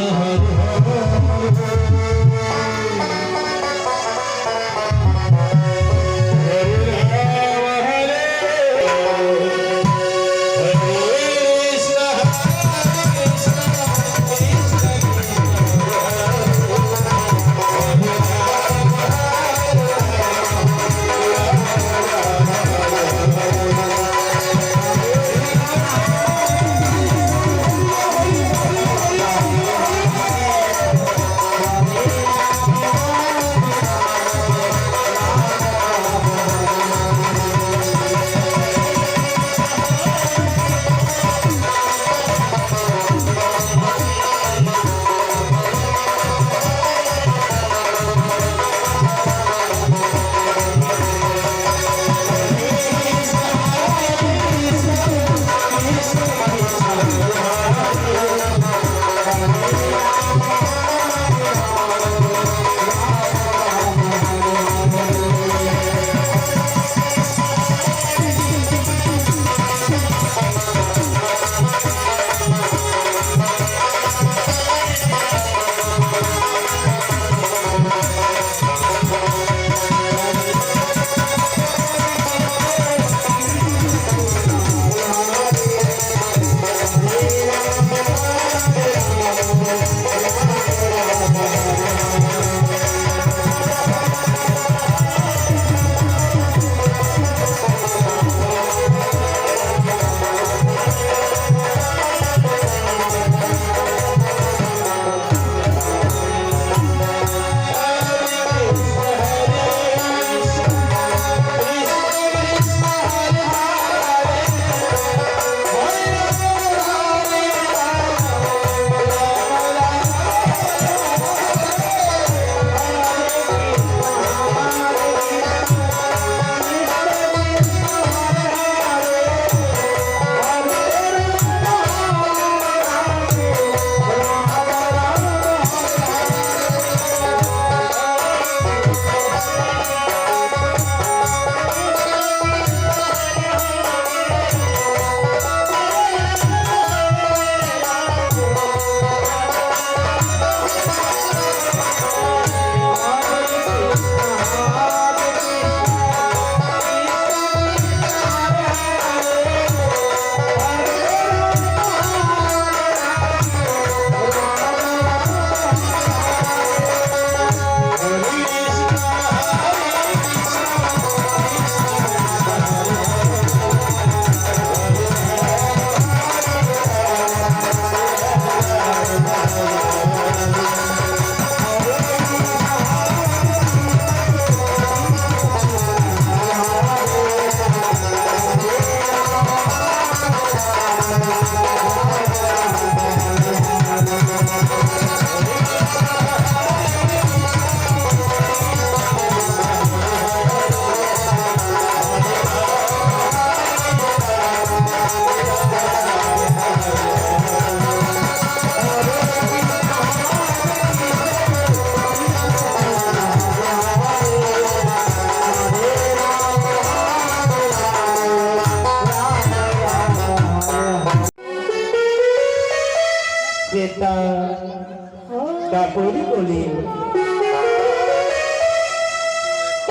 ক্রেতা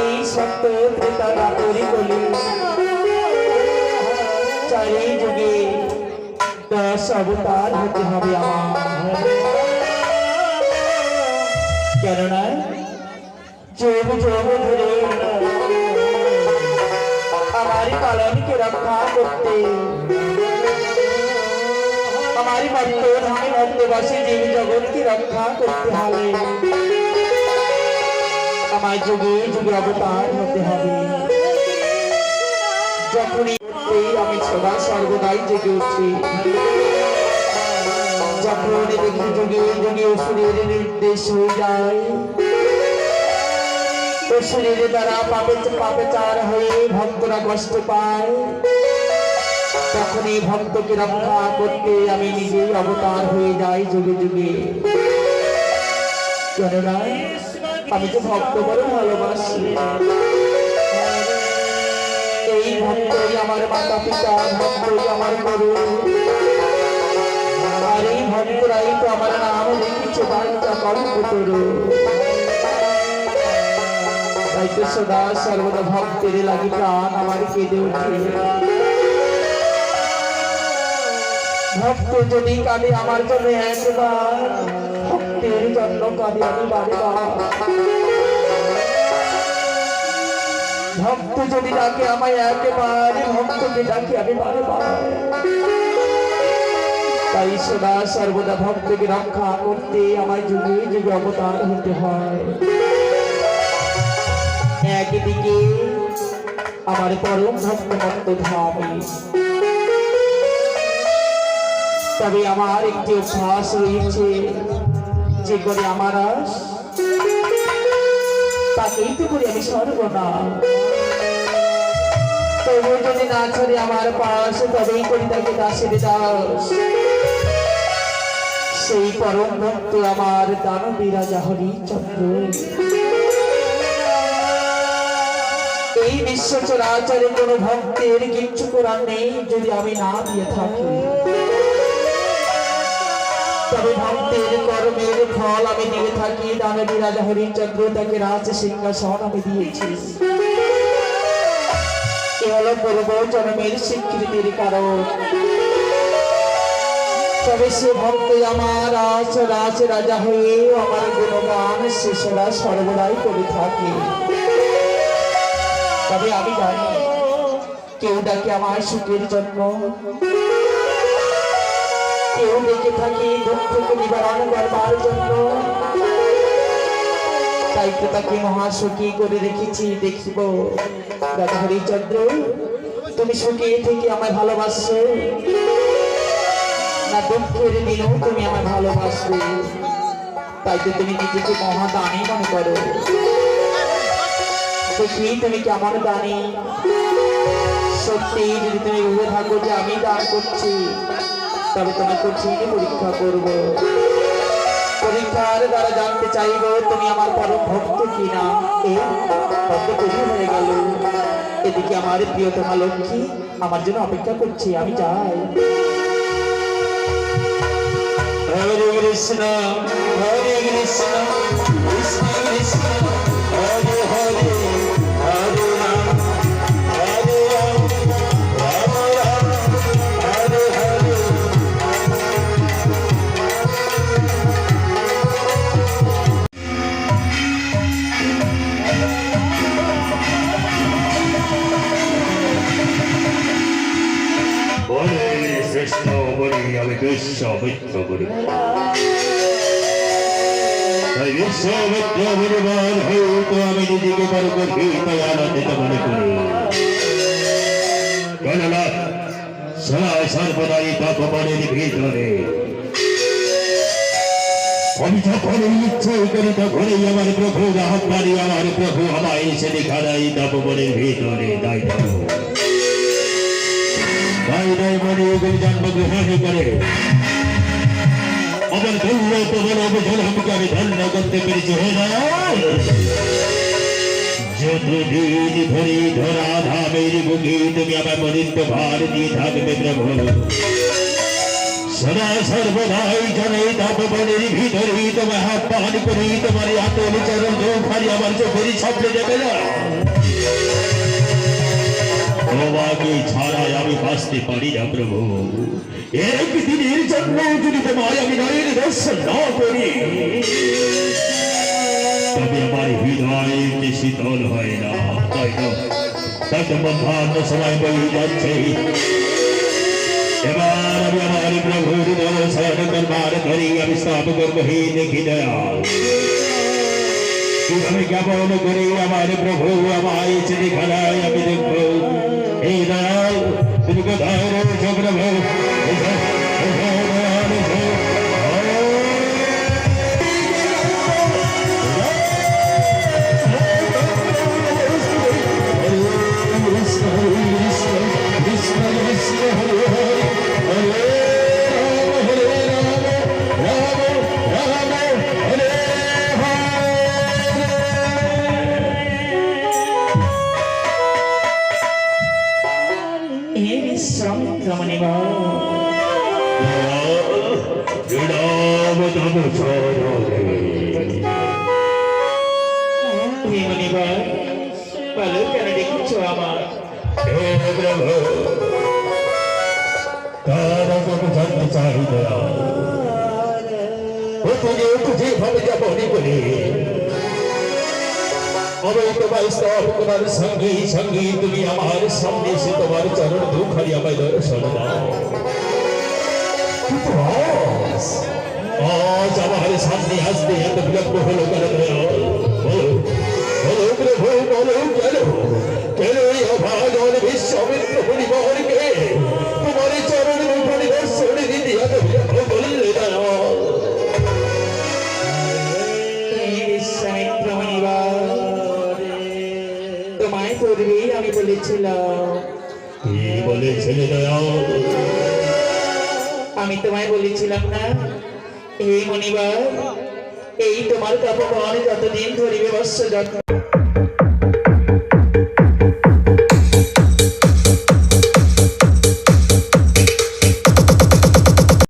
এই সত্য ক্রেতা কাপড় বলে চারি যুগে দশ অবতার হতে হবে আমার। কেননা যোগ যোগ ধরে আমার কলমকে রক্ষা করতে हमारी भक्तों हमें भक्तवासी जीव जगत की रक्षा করতে হবে আমায় যুগে যুগে অবতার হতে হবে যখনই উঠতে আমি সদা সর্বদাই জেগে উঠি যখন দেখি যুগে যুগে অসুরের নির্দেশ হয়ে যায় অসুরের দ্বারা পাপে পাপে চার হয়ে ভক্তরা কষ্ট পায় তখন এই ভক্তকে রক্ষা করতে আমি নিজেই অবতার হয়ে যাই যুগে যুগে। আমি তো ভক্ত, বড় ভালোবাসি। এই ভক্তই আমার মাতা পিতা, ভক্তই আমার গুরু। আর এই ভক্তরাই তো আমার নাম লিখেছে বাচ্চা কল্পতর। তাই সদা সর্বদা ভক্তের লাগি প্রাণ আমার কেঁদে উঠে ভক্ত যদি কাঁদে আমার জন্য একবার, ভক্তের জন্য কাঁদে আমি বারে বার। ভক্ত যদি ডাকে আমায় একেবারে ভক্তকে ডাকে আমি বারে তাই সদা সর্বদা ভক্তকে রক্ষা করতে আমার যুগে যুগে অবতার হতে হয় একদিকে আমার পরম ভক্তমত্ত ধামে তবে আমার একটি অভ্যাস রয়েছে যে করে আমার আস তাকেই তো করি আমি সর্বনা তবু যদি না ছাড়ে আমার পাশ, তবেই করি তাকে দাসের দাস সেই পরম ভক্ত আমার দানবী রাজা হরিচন্দ্র। এই বিশ্ব কোনো ভক্তের কিচ্ছু করার নেই যদি আমি না দিয়ে থাকি। তবে ভক্তের কর্মের ফল আমি দিয়ে থাকি দানবী রাজা হরিচন্দ্র তাকে রাজ সিংহাসন আমি দিয়েছি। এ হলো জন্মের স্বীকৃতির কারণ। তবে সে ভক্ত আমার রাজ রাজ রাজা হয়ে আমার গুণগান সদা সর্বদাই করে থাকে। তবে আমি জানি, কেউ ডাকে আমার সুখের জন্য কেউ ডেকে থাকি, দুঃখকে নিবারণ করবার জন্য। তাই তো তাকে মহাসুখী করে রেখেছি, দেখিব রাজা হরিচন্দ্র তুমি সুখী থেকে আমায় ভালোবাসো না দুঃখের দিনেও তুমি আমায় ভালোবাসবে? তাই তো তুমি নিজেকে মহাদানী মনে করো। দেখি তুমি কেমন দানি। সত্যি যদি তুমি ভেবে থাকো যে আমি দান করছি তবে তোমাকে ঠিক পরীক্ষা করব। পরীক্ষার দ্বারা জানতে চাইব, তুমি আমার পরম ভক্ত কিনা? এ কত দেরি হয়ে গেল। এদিকে আমার প্রিয়তমা লক্ষ্মী, আমার জন্য অপেক্ষা করছি, আমি যাই। হরে কৃষ্ণ হরে কৃষ্ণ কৃষ্ণ কৃষ্ণ। বলিবার হয়তো আমি নিজেকে বড় গভীর আনন্দিত মনে করি কেননা সদা সর্বদাই তপবনের ভিতরে আমি যখনই ইচ্ছে করি তখনই আমার প্রভু আহ্বানি আমার প্রভু আমায় এসে দেখা দেয় তপবনের ভিতরে তাই তাই তাই মনে জন্মগ্রহণ করে আমার ধন্য তোমার অবসর আমাকে আমি ধন্য করতে পেরেছি হে দয়াল। যতদিন ধরে ধরা ধামের বুকে তুমি আমার মনিত্ব ভার দিয়ে থাকবে প্রভু সদা সর্বদাই জানে তপবনের ভিতরে তোমার হাত পান করি তোমার আতল চরণ দুখারি আমার চোখের সামনে যাবে না তোমাকে ছাড়াই আমি বাঁচতে পারি না প্রভু একদিনের জন্য যদি তোমায় আমি নয়ের দর্শন না করি, তবে আমার হৃদয় যে শীতল হয় না? তাই তো তাই তো মধ্যাহ্ন সময় বই যাচ্ছে। এবার আমি আমার প্রভুর দর্শন করবার ধরি আমি স্থাপ করব হে দেখি দয়াল আমি কেমন করে আমার প্রভু আমায় চিনি খেলায় আমি দেখব? এই দয়াল, তুমি কোথায় রয়েছ প্রভু? প্রভু তারা তবে জানতে চাই ও তুঝে তুঝে ভাবে যাবনি বলে আমি তোমার স্তব তোমার সঙ্গে সঙ্গে তুমি আমার সামনে এসে তোমার চরণ দুখারি আমায় দর্শন দাও। কিন্তু আজ আমার আমি বলেছিলাম। কি আমি তোমায় বলেছিলাম না। হে মনিবার এই তোমার কাপড় যতদিন ধরিবে বস্ত্র যত্ন